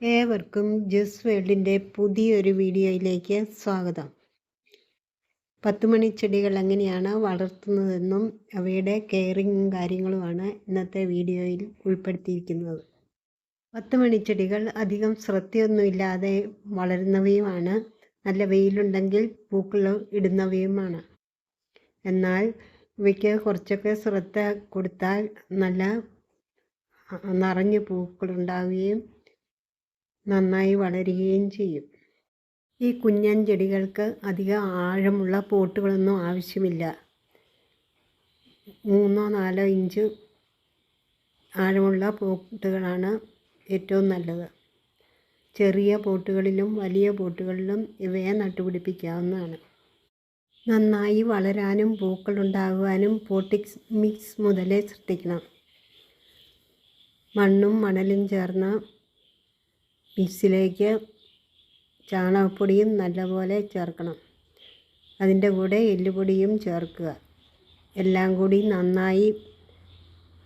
ഏവർക്കും ജസ് വേൾഡിന്റെ പുതിയൊരു വീഡിയോയിലേക്ക് സ്വാഗതം. പത്തുമണി ചെടികൾ എങ്ങനെയാണ് വളർത്തുന്നതെന്നും അവയുടെ കെയറിങ്ങും കാര്യങ്ങളുമാണ് ഇന്നത്തെ വീഡിയോയിൽ ഉൾപ്പെടുത്തിയിരിക്കുന്നത്. പത്തുമണി ചെടികൾ അധികം ശ്രദ്ധയൊന്നുമില്ലാതെ വളരുന്നവയുമാണ്. നല്ല വെയിലുണ്ടെങ്കിൽ പൂക്കൾ ഇടുന്നവയുമാണ്. എന്നാൽ ഇവയ്ക്ക് കുറച്ചൊക്കെ ശ്രദ്ധ കൊടുത്താൽ നല്ല നിറഞ്ഞ് പൂക്കളുണ്ടാവുകയും നന്നായി വളരുകയും ചെയ്യും. ഈ കുഞ്ഞൻ ചെടികൾക്ക് അധികം ആഴമുള്ള പോട്ടുകളൊന്നും ആവശ്യമില്ല. മൂന്നോ നാലോ ഇഞ്ച് ആഴമുള്ള പോട്ടുകളാണ് ഏറ്റവും നല്ലത്. ചെറിയ പോട്ടുകളിലും വലിയ പോട്ടുകളിലും ഇവയെ നട്ടുപിടിപ്പിക്കാവുന്നതാണ്. നന്നായി വളരാനും പൂക്കളുണ്ടാകുവാനും പോട്ടിക്സ് മിക്സ് മുതലേ ശ്രദ്ധിക്കണം. മണ്ണും മണലും ചേർന്ന് മിക്സിലേക്ക് ചാണകപ്പൊടിയും നല്ലപോലെ ചേർക്കണം. അതിന്റെ കൂടെ എല്ലുപൊടിയും ചേർക്കുക. എല്ലാം കൂടി നന്നായി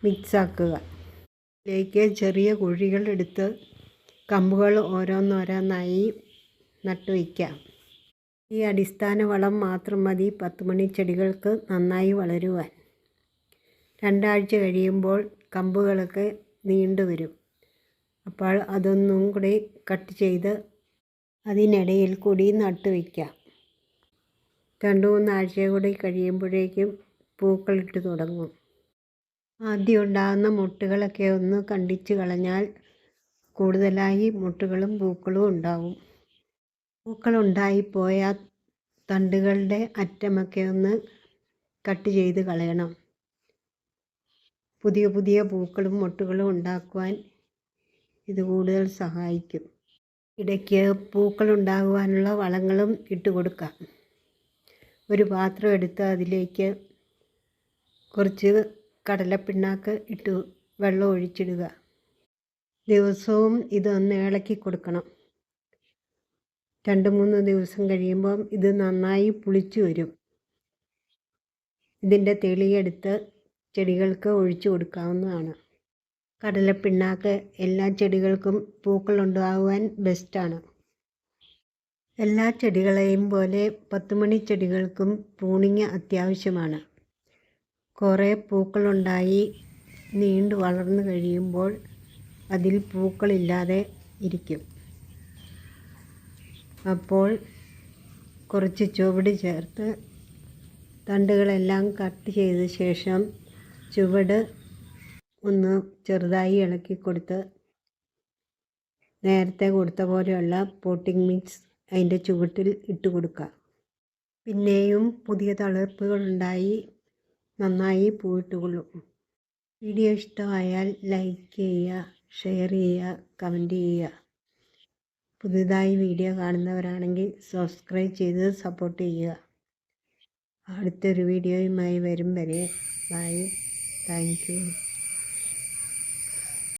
മിക്സാക്കുക. ഇതിലേക്ക് ചെറിയ കുഴികൾ എടുത്ത് കമ്പുകൾ ഓരോന്നോരോന്നായി നട്ടു വയ്ക്കാം. ഈ അടിസ്ഥാന വളം മാത്രം മതി പത്തുമണി ചെടികൾക്ക് നന്നായി വളരുവാൻ. രണ്ടാഴ്ച കഴിയുമ്പോൾ കമ്പുകളൊക്കെ നീണ്ടു വരും അപ്പോൾ അതൊന്നും കൂടി കട്ട് ചെയ്ത് അതിനിടയിൽ കൂടി നട്ട് വയ്ക്കാം. രണ്ട് മൂന്നാഴ്ച കൂടി കഴിയുമ്പോഴേക്കും പൂക്കളിട്ട് തുടങ്ങും. ആദ്യം ഉണ്ടാകുന്ന മുട്ടുകളൊക്കെ ഒന്ന് കണ്ടിച്ച് കളഞ്ഞാൽ കൂടുതലായി മുട്ടുകളും പൂക്കളും ഉണ്ടാവും. പൂക്കളുണ്ടായിപ്പോയ തണ്ടുകളുടെ അറ്റമൊക്കെ ഒന്ന് കട്ട് ചെയ്ത് കളയണം. പുതിയ പുതിയ പൂക്കളും മുട്ടുകളും ഉണ്ടാക്കുവാൻ ഇത് കൂടുതൽ സഹായിക്കും. ഇടയ്ക്ക് പൂക്കൾ പൂക്കളുണ്ടാകുവാനുള്ള വളങ്ങളും ഇട്ട് കൊടുക്കാം ഒരു പാത്രം എടുത്ത് അതിലേക്ക് കുറച്ച് കടലപ്പിണ്ണാക്ക് ഇട്ട് വെള്ളം ഒഴിച്ചിടുക. ദിവസവും ഇതൊന്ന് ഇളക്കി കൊടുക്കണം. രണ്ട് മൂന്ന് ദിവസം കഴിയുമ്പം ഇത് നന്നായി പുളിച്ചു വരും. ഇതിന്റെ തെളിയെടുത്ത് ചെടികൾക്ക് ഒഴിച്ചു കൊടുക്കാവുന്നതാണ്. കടലപ്പിണ്ണാക്ക് എല്ലാ ചെടികൾക്കും പൂക്കൾ പൂക്കളുണ്ടാകുവാൻ ബെസ്റ്റാണ് എല്ലാ ചെടികളെയും പോലെ പത്തുമണി ചെടികൾക്കും പൂണിങ് അത്യാവശ്യമാണ്. കുറേ പൂക്കളുണ്ടായി നീണ്ടു വളർന്നു കഴിയുമ്പോൾ അതിൽ പൂക്കളില്ലാതെ ഇരിക്കും. അപ്പോൾ കുറച്ച് ചുവട് ചേർത്ത് തണ്ടുകളെല്ലാം കട്ട് ചെയ്ത ശേഷം ചുവട് ഒന്ന് ചെറുതായി ഇളക്കി കൊടുത്ത് നേരത്തെ കൊടുത്ത പോലെയുള്ള പോട്ടിംഗ് മിക്സ് അതിന്റെ ചുവട്ടിൽ ഇട്ട് കൊടുക്കുക. പിന്നെയും പുതിയ തളിർപ്പുകളുണ്ടായി നന്നായി പൂവിട്ടുകൊള്ളും വീഡിയോ ഇഷ്ടമായാൽ ലൈക്ക് ചെയ്യുക ഷെയർ ചെയ്യുക കമന്റ് ചെയ്യുക. പുതുതായി വീഡിയോ കാണുന്നവരാണെങ്കിൽ സബ്സ്ക്രൈബ് ചെയ്ത് സപ്പോർട്ട് ചെയ്യുക. അടുത്തൊരു വീഡിയോയുമായി വരും വരെ. Bye thank you